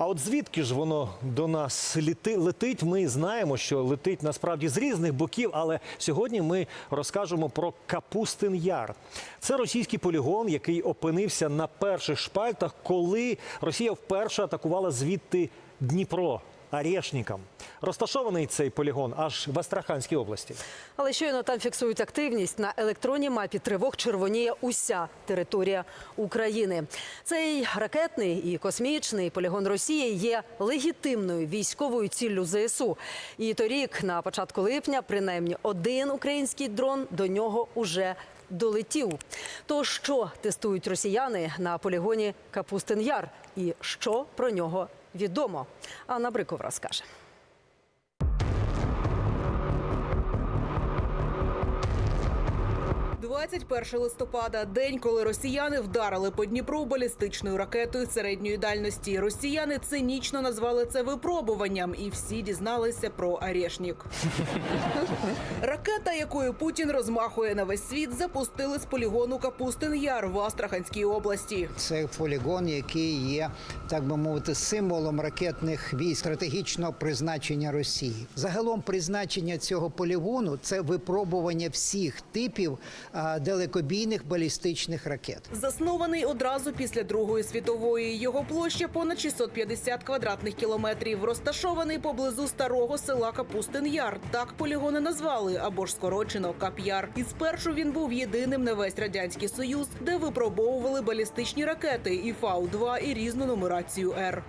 А от звідки ж воно до нас летить? Ми знаємо, що летить насправді з різних боків, але сьогодні ми розкажемо про Капустин Яр. Це російський полігон, який опинився на перших шпальтах, коли Росія вперше атакувала звідти Дніпро. Арешникам. Розташований цей полігон аж в Астраханській області. Але щойно там фіксують активність на електронній мапі тривог червоніє уся територія України. Цей ракетний і космічний полігон Росії є легітимною військовою ціллю ЗСУ. І торік, на початку липня, принаймні один український дрон до нього уже долетів. То що тестують росіяни на полігоні Капустин Яр і що про нього відомо? Анна Бриков розкаже. – 21 листопада, день, коли росіяни вдарили по Дніпру балістичною ракетою середньої дальності. Росіяни цинічно назвали це випробуванням, і всі дізналися про Арешнік. Ракета, якою Путін розмахує на весь світ, запустили з полігону Капустин Яр в Астраханській області. Це полігон, який є, так би мовити, символом ракетних військ стратегічного призначення Росії. Загалом призначення цього полігону це випробування всіх типів а, далекобійних балістичних ракет. Заснований одразу після Другої світової. Його площа понад 650 квадратних кілометрів. Розташований поблизу старого села Капустин Яр. Так полігони назвали або ж скорочено Кап'яр. І спершу він був єдиним на весь радянський союз, де випробовували балістичні ракети і Фау-2, і різну нумерацію Р.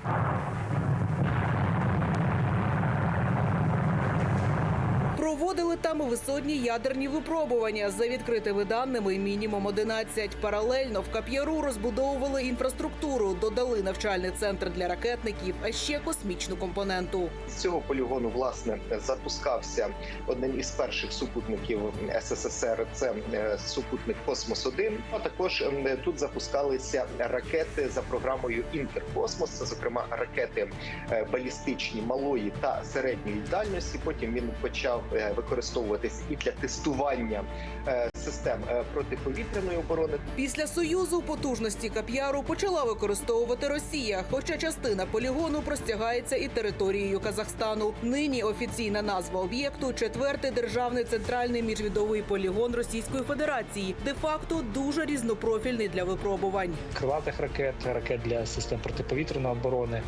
Проводили там висотні ядерні випробування за відкритими даними мінімум 11. Паралельно в Кап'яру розбудовували інфраструктуру, додали навчальний центр для ракетників, а ще космічну компоненту. З цього полігону власне запускався одним із перших супутників СССР. Це е, супутник Космос 1 А також тут запускалися ракети за програмою Інтеркосмос. Зокрема ракети е, балістичні малої та середньої дальності. Потім він почав використовуватись і для тестування е, систем е, протиповітряної оборони. Після союзу потужності Кап'яру почала використовувати Росія, хоча частина полігону простягається і територією Казахстану. Нині офіційна назва об'єкту четвертий державний центральний міжвідовий полігон Російської Федерації, де факто дуже різнопрофільний для випробувань. крилатих ракет, ракет для систем протиповітряної оборони,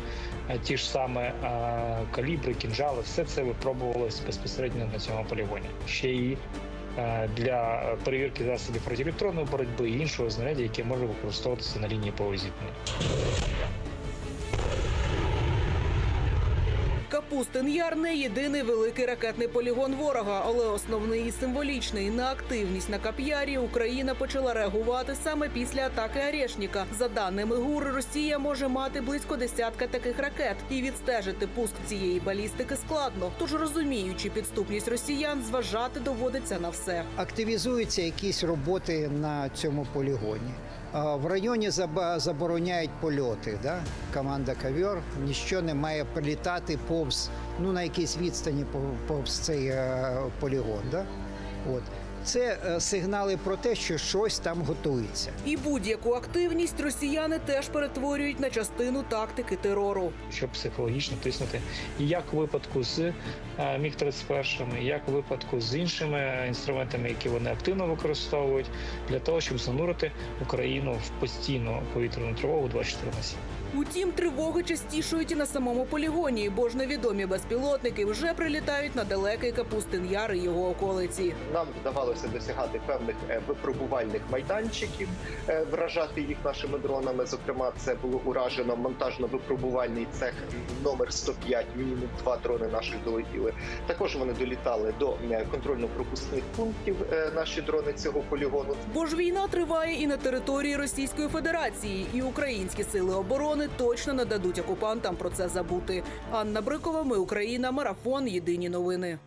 е, ті ж саме калібри, кінжали, все це випробувалось безпосередньо на цьому полігоні. Ще і е, для перевірки засобів протиелектронної боротьби і іншого знаряддя, яке може використовуватися на лінії повозітнення. Капустин Яр не єдиний великий ракетний полігон ворога, але основний і символічний. На активність на Кап'ярі Україна почала реагувати саме після атаки Арешніка. За даними ГУР, Росія може мати близько десятка таких ракет, і відстежити пуск цієї балістики складно. Тож розуміючи підступність росіян, зважати доводиться на все. Активізуються якісь роботи на цьому полігоні. В районі забороняють польоти. Да? Команда Кавьор ніщо не має прилітати повз ну на якійсь відстані повз цей е, полігон. Да? От. Це е, сигнали про те, що щось там готується. І будь-яку активність росіяни теж перетворюють на частину тактики терору. щоб психологічно тиснути і як у випадку з е, міг 31 як у випадку з іншими інструментами, які вони активно використовують для того, щоб занурити Україну в постійну повітряну тривогу 24 на 7. Утім, тривоги частішують і на самому полігоні, бо ж невідомі безпілотники вже прилітають на далекий Капустин Яр і його околиці. Нам вдавалося досягати певних е, випробувальних майданчиків, е, вражати їх нашими дронами. Зокрема, це було уражено монтажно-випробувальний цех номер 105, Мінімум два дрони наших долетіли. Також вони долітали до е, контрольно-пропускних пунктів. Наші дрони цього полігону. Бо ж війна триває і на території Російської Федерації, і українські сили оборони точно не дадуть окупантам про це забути. Анна Брикова, ми Україна, марафон. Єдині новини.